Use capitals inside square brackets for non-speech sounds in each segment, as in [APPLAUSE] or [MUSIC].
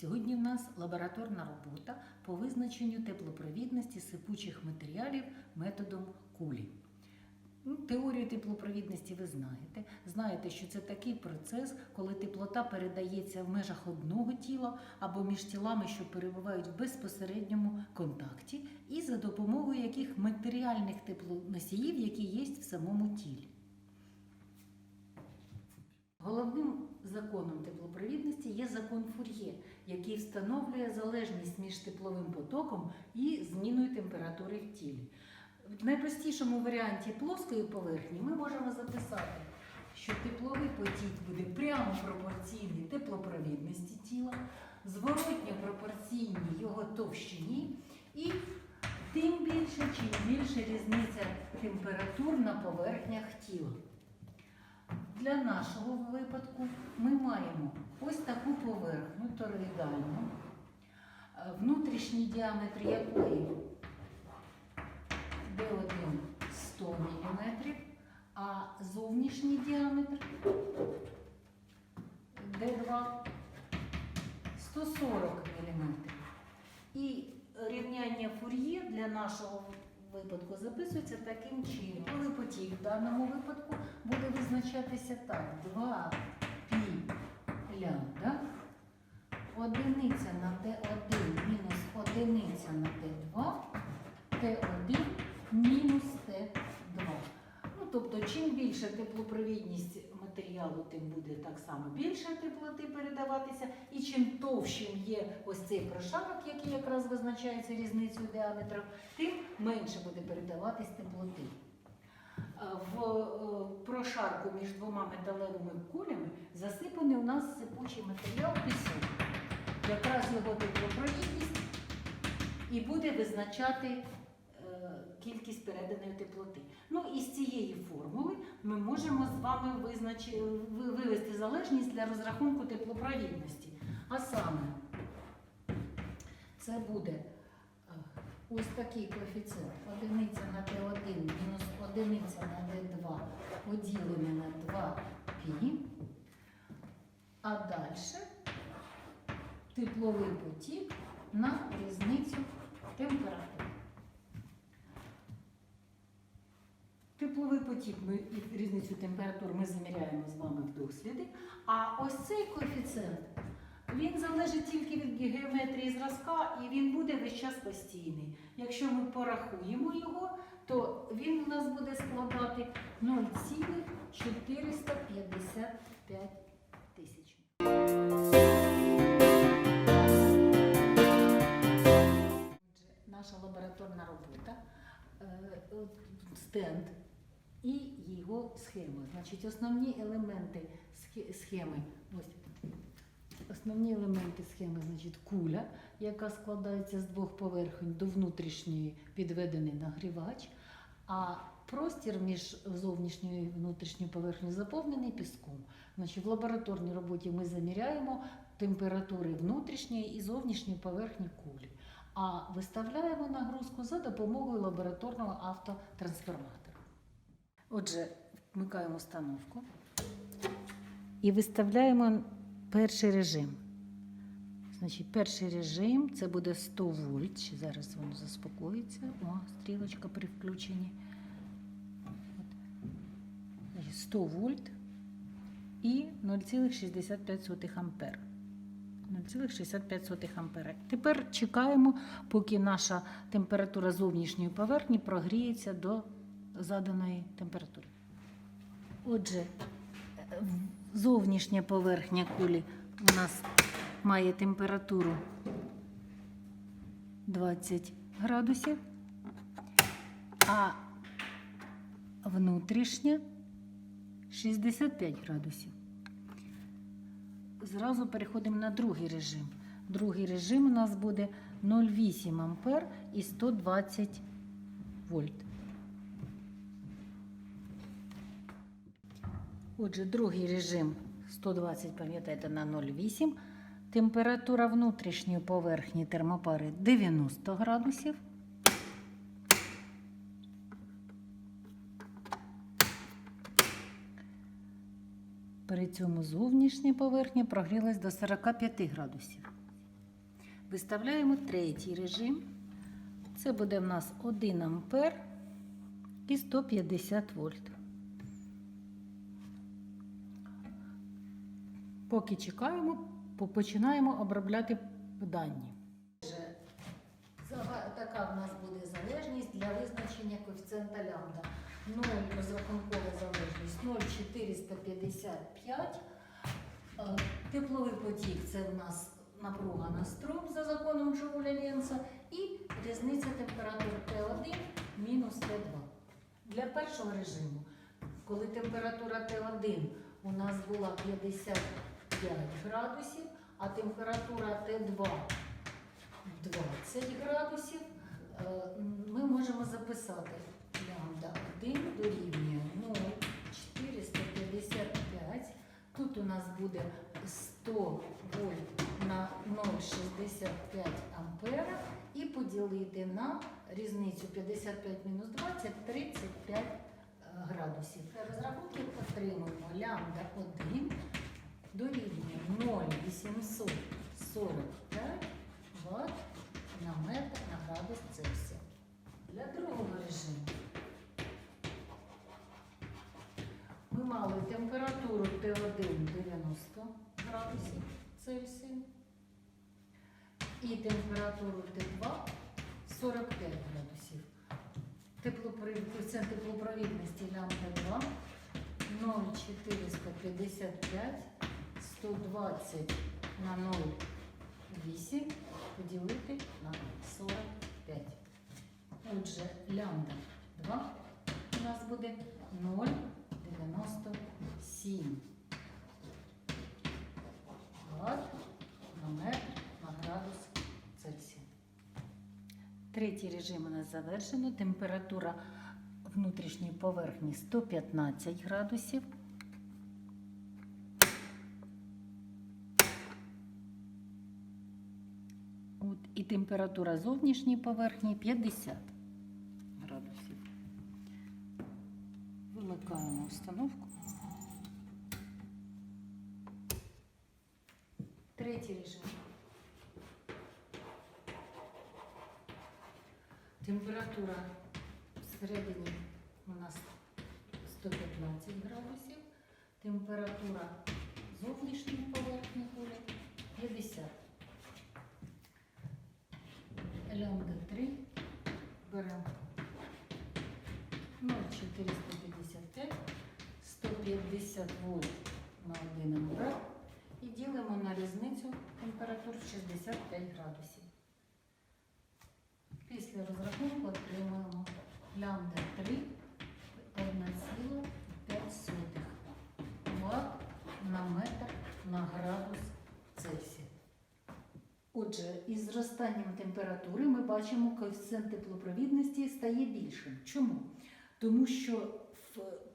Сьогодні в нас лабораторна робота по визначенню теплопровідності сипучих матеріалів методом кулі. Ну, Теорію теплопровідності ви знаєте. Знаєте, що це такий процес, коли теплота передається в межах одного тіла або між тілами, що перебувають в безпосередньому контакті, і за допомогою яких матеріальних теплоносіїв, які є в самому тілі. Головним законом теплопровідності є закон Фур'є, який встановлює залежність між тепловим потоком і зміною температури в тілі. В найпростішому варіанті плоскої поверхні ми можемо записати, що тепловий потік буде прямо пропорційний теплопровідності тіла, зворотньо пропорційній його товщині, і тим більше, чим більше різниця температур на поверхнях тіла. Для нашого випадку ми маємо ось таку поверхню тороїдальну, е, внутрішній діаметр якої D1 100 мм, а зовнішній діаметр D2 140 мм. І рівняння фур'є для нашого випадку записується таким чином. Коли потік в даному випадку буде визначатися так: 2 пі лямбда, одиниця на Т1 мінус одиниця на Т2, Т1 мінус Т2. Ну, тобто, чим більша теплопровідність матеріалу, тим буде так само більше теплоти передаватися. І чим товщим є ось цей прошарок, який якраз визначається різницею діаметрів, тим менше буде передаватись теплоти. В е, прошарку між двома металевими кулями засипаний у нас сипучий матеріал пісок. Якраз його теплопровідність і буде визначати е, кількість переданої теплоти. Ну і з цієї формули ми можемо з вами визначи, вивести залежність для розрахунку теплопровідності. А саме це буде е, ось такий коефіцієнт одиниця на Т1 мінус одиниця на Д2 поділене на 2 пі. А далі тепловий потік на різницю температури. Тепловий потік ми різницю температур ми заміряємо з вами в досліді. А ось цей коефіцієнт він залежить тільки від геометрії зразка і він буде весь час постійний. Якщо ми порахуємо його, то він у нас буде складати 0,455 тисяч. Наша лабораторна робота, е, стенд і його схема. Значить, основні елементи схеми. Ось Основні елементи схеми, значить, куля, яка складається з двох поверхень до внутрішньої підведений нагрівач, а простір між зовнішньою і внутрішньою поверхнею заповнений піском. Значить, в лабораторній роботі ми заміряємо температури внутрішньої і зовнішньої поверхні кулі, а виставляємо нагрузку за допомогою лабораторного автотрансформатора. Отже, вмикаємо установку і виставляємо перший режим. Значить, перший режим це буде 100 вольт. Зараз воно заспокоїться. О, стрілочка при включенні. 100 вольт і 0,65 ампер. 0,65 ампера. Тепер чекаємо, поки наша температура зовнішньої поверхні прогріється до заданої температури. Отже, зовнішня поверхня кулі у нас має температуру 20 градусів, а внутрішня 65 градусів. Зразу переходимо на другий режим. Другий режим у нас буде 0,8 ампер і 120 вольт. Отже, другий режим 120, пам'ятаєте, на 0,8. Температура внутрішньої поверхні термопари 90 градусів. При цьому зовнішня поверхня прогрілась до 45 градусів. Виставляємо третій режим. Це буде в нас 1 ампер і 150 вольт. Поки чекаємо, починаємо обробляти дані. Така в нас буде залежність для визначення коефіцієнта лямбда. 0 розрахункова залежність 0,455. Е, Тепловий потік це в нас напруга на струм за законом Джоуля Ленца і різниця температур Т1 мінус Т2. Для першого режиму, коли температура Т1 у нас була 55 градусів, а температура Т2 20 градусів, е, ми можемо записати лямбда 1 дорівнює 0,455. Тут у нас буде 100 вольт на 0,65 ампера і поділити на різницю 55 мінус 20 35 е, градусів. Для розрахунків отримуємо лямбда 1 дорівнює 0,845 Вт на метр на градус Цельсія. Для другого режиму ми мали температуру Т1 90 градусів Цельсія і температуру Т2 45 градусів. Коефіцієнт теплопровідності лямбда 2 0,455 120 на 0,8 поділити на 45. Отже, лямбда 2 у нас буде 0,97 Вт на метр на градус Цельсія. Третій режим у нас завершено. Температура внутрішньої поверхні 115 градусів. От, і температура зовнішньої поверхні 50 градусів. Вимикаємо установку. Третій режим. Температура всередині у нас 115 градусів. Температура зовнішньої поверхні кулі 50. Лямбда 3 беремо 0,455, 150 вольт на 1 ампер і ділимо на різницю температур 65 градусів. Після розрахунку отримуємо лямбда 3 1,5 Вт на метр на градус Цельсія. Отже, із зростанням температури ми бачимо, коефіцієнт теплопровідності стає більшим. Чому? Тому що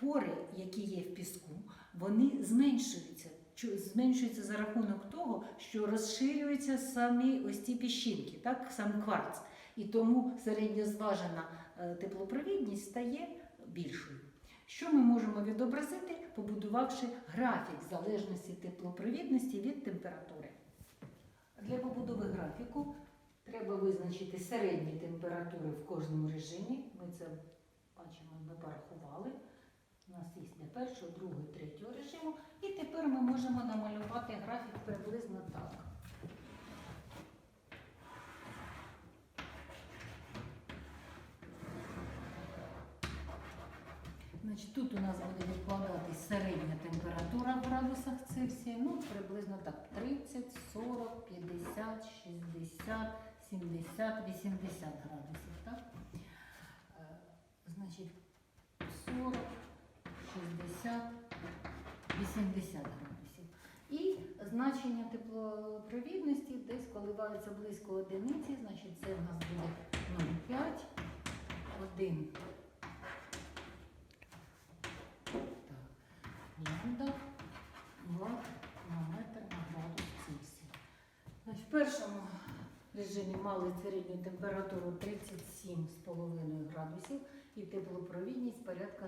пори, які є в піску, вони зменшуються. Зменшуються за рахунок того, що розширюються самі ось ці піщинки, так, сам кварц. І тому середньозважена е, теплопровідність стає більшою. Що ми можемо відобразити, побудувавши графік залежності теплопровідності від температури? Для побудови графіку треба визначити середні температури в кожному режимі. Ми це бачимо, ми порахували. У нас є для першого, другого, третього режиму. І тепер ми можемо намалювати графік приблизно так. Значить, тут у нас буде відкладатись середня температура в градусах Цельсія, ну приблизно так 30, 40, 50, 60, 70, 80 градусів. Так? Е, Значить, 40, 60, 80 градусів. І значення теплопровідності десь коливаються близько одиниці, значить це в нас буде 0,5, 1 лямбда ватт на метр на градус Цельсія. Значить, в першому режимі мали середню температуру 37,5 градусів і теплопровідність порядка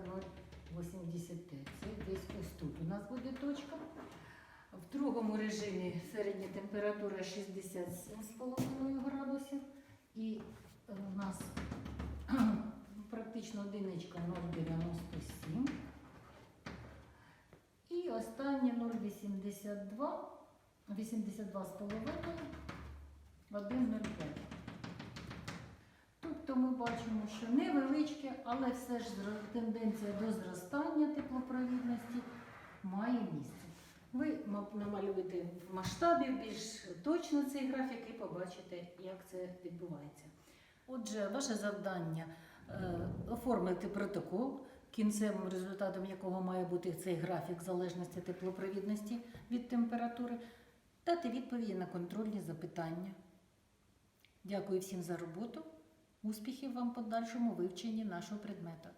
0,85. Це десь ось тут у нас буде точка. В другому режимі середня температура 67,5 градусів. І е, у нас [CLEARS THROAT] практично одиничка 0,97. І останнє 0,82, 82,5, 1,05. Тобто ми бачимо, що невеличке, але все ж тенденція до зростання теплопровідності має місце. Ви намалюєте в масштабі більш точно цей графік і побачите, як це відбувається. Отже, ваше завдання е, оформити протокол, кінцевим результатом якого має бути цей графік залежності теплопровідності від температури, дати відповіді на контрольні запитання. Дякую всім за роботу. Успіхів вам в подальшому вивченні нашого предмета.